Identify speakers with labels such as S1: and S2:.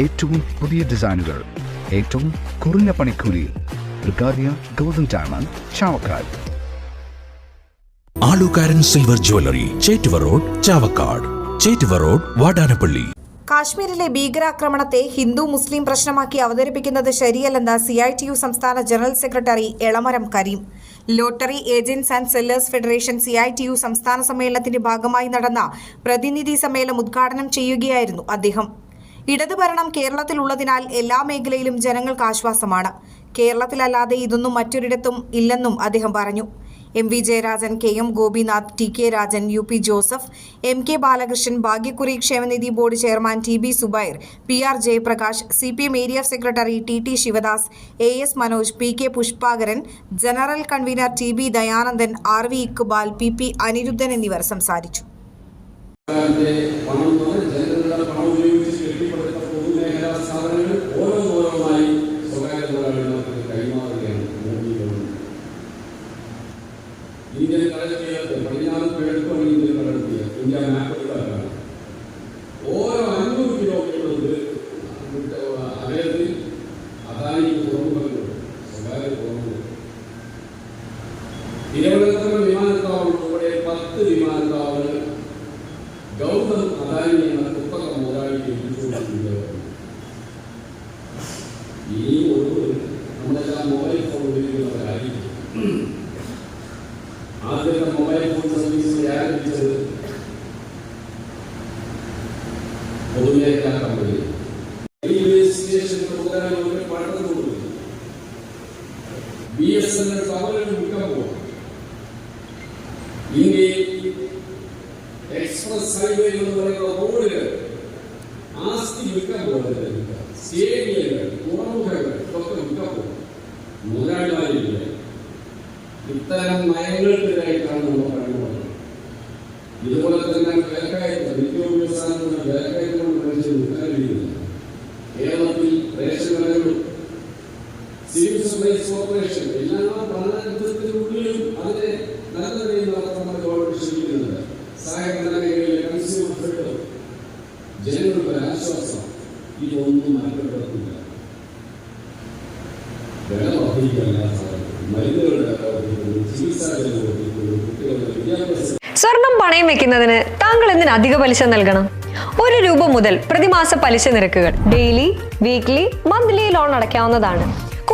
S1: ഏറ്റവും പുതിയ ഡിസൈനുകൾ ഏറ്റവും കുറഞ്ഞ പണിക്കൂലി. ബ്രിഗാദിയ golden diamond Chavakkad.
S2: Alookkaran silver jewellery Chettuva road Chavakkad. Chettuva road Vadanappally.
S3: കാശ്മീരിലെ ഭീകരാക്രമണത്തെ ഹിന്ദു മുസ്ലിം പ്രശ്നമാക്കി അവതരിപ്പിക്കുന്നത് ശരിയല്ലെന്ന് സി ഐ ടി യു സംസ്ഥാന general secretary Elamaram Kareem. Lottery agents and sellers federation C I T U സംസ്ഥാന സമ്മേളനത്തിന്റെ ഭാഗമായി നടന്ന പ്രതിനിധി സമ്മേളനം ഉദ്ഘാടനം ചെയ്യുകയായിരുന്നു അദ്ദേഹം. ഇടതുഭരണം കേരളത്തിലുള്ളതിനാൽ എല്ലാ മേഖലയിലും ജനങ്ങൾക്ക് ആശ്വാസമാണ്. കേരളത്തിലല്ലാതെ ഇതൊന്നും മറ്റൊരിടത്തും ഇല്ലെന്നും അദ്ദേഹം പറഞ്ഞു. M V Jayarajan K M Gopinath T K Rajan U P Joseph M K Balakrishnan ഭാഗ്യക്കുറി ക്ഷേമനിധി board chairman T B Zubair P R Jayaprakash C P M area secretary T T Sivadas A S Manoj P K Pushpakaran general convener T B Dayanandan R V Iqbal P P Anirudhan എന്നിവർ സംസാരിച്ചു.
S4: പത്ത് വിമാനത്താവളങ്ങൾ ഗൗതം അദാനി എന്ന പുസ്തക മുതലാളിക്ക് ഏൽപ്പിച്ചുകൊണ്ടിരിക്കുകയാണ് ഈ ഒരു നമ്മളെല്ലാം മൊബൈൽ ഫോൺ ഉപയോഗിക്കുന്നവരായിരിക്കും ആദ്യത്തെ മൊബൈൽ ഫോൺ സർവീസ് ആരംഭിച്ചത് പൊതുമേഖലാ കമ്പനി റെയിൽവേ സ്റ്റേഷൻ മുതലാളികളുടെ പഠനം കൊടുക്കുന്നു ബി എസ് എൻ എൽ ടവറുകൾ വിൽക്കാൻ പോവാം. ഇന്ത്യയിൽ എക്സ്പ്രസ് ഹൈവേ എന്ന് പറയുന്ന റോഡുകൾ ആസ്തി വിൽക്കാൻ പോകുന്നത് സ്റ്റേഡിയങ്ങൾ തുറമുഖങ്ങൾ ഇതൊക്കെ വിൽക്കാൻ പോകും. മുതലാളിമാരില്ല? ഇത്തരം നയങ്ങൾക്കെതിരായിട്ടാണ് നമ്മൾ കണ്ടുപോകുന്നത് ഇതുപോലെ തന്നെ വിലക്കയറ്റം നിത്യോപയോഗ കൊണ്ട് മനുഷ്യർ വിൽക്കാൻ കഴിയുന്നില്ല കേരളത്തിൽ റേഷൻ കടകളും സിവിൽ സപ്ലൈസ് കോർപ്പറേഷൻ എല്ലാ ഭരണത്തിനുള്ളിലും അതിനെ നല്ല രീതിയിലാണ് നമ്മുടെ ഗവൺമെന്റ് ശ്രമിക്കുന്നത് സഹകരണ മേഖലയിലെ കൺസ്യൂമർ ഫെഡ് ജനങ്ങൾക്ക് ആശ്വാസം ഇതൊന്നും മാറ്റപ്പെടത്തില്ല വില വർദ്ധിക്കുകയല്ല മരുന്നുകളുടെ വില വർദ്ധിക്കുന്നു ചികിത്സാ കുട്ടികളുടെ വിദ്യാഭ്യാസ
S5: സ്വർണം പണയം വെക്കുന്നതിന് താങ്കൾ എന്തിന് അധിക പലിശ നൽകണം? ഒരു രൂപ മുതൽ പ്രതിമാസ പലിശ നിരക്കുകൾ ഡെയിലി വീക്ക്ലി മന്ത്ലി ലോൺ അടയ്ക്കാവുന്നതാണ്.